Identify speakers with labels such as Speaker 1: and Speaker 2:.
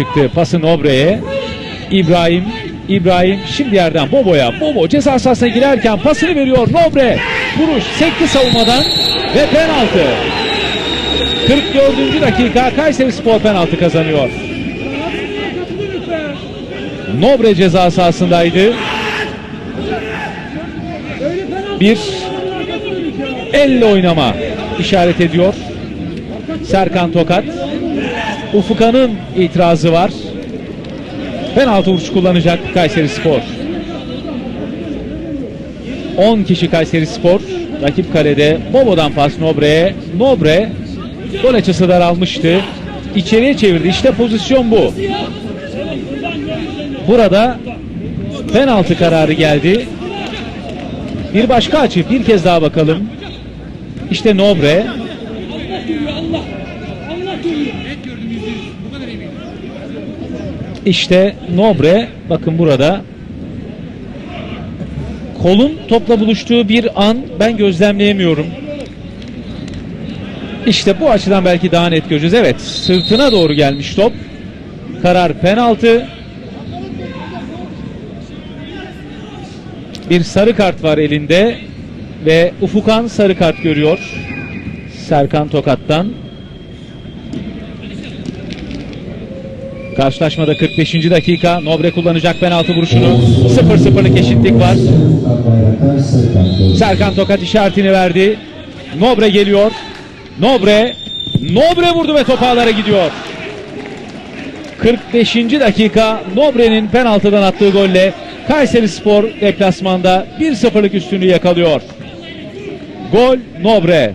Speaker 1: çıktı pası Nobre'ye. İbrahim İbrahim şimdi yerden Bobo'ya. Bobo ceza sahasına girerken pasını veriyor Nobre. Vuruş sekti savunmadan ve penaltı. 44. dakika Kayseri Spor penaltı kazanıyor. Nobre ceza sahasındaydı. Bir elle oynama işaret ediyor. Serkan Tokat. Ufukan'ın itirazı var. Penaltı vuruşu kullanacak Kayseri Spor. 10 kişi Kayseri Spor. Rakip kalede Bobo'dan pas Nobre'ye. Nobre gol açısı daralmıştı. İçeriye çevirdi. İşte pozisyon bu. Burada penaltı kararı geldi. Bir başka açı. Bir kez daha bakalım. İşte Nobre. İşte Nobre bakın burada kolun topla buluştuğu bir an ben gözlemleyemiyorum. İşte bu açıdan belki daha net göreceğiz. Evet sırtına doğru gelmiş top. Karar penaltı. Bir sarı kart var elinde ve Ufukan sarı kart görüyor. Serkan Tokat'tan. Karşılaşmada 45. dakika Nobre kullanacak penaltı vuruşunu. 0-0'lık eşitlik var. Serkan Tokat işaretini verdi. Nobre geliyor. Nobre Nobre vurdu ve top ağlara gidiyor. 45. dakika Nobre'nin penaltıdan attığı golle Kayseri Spor deplasmanda 1-0'lık üstünlüğü yakalıyor. Gol Nobre.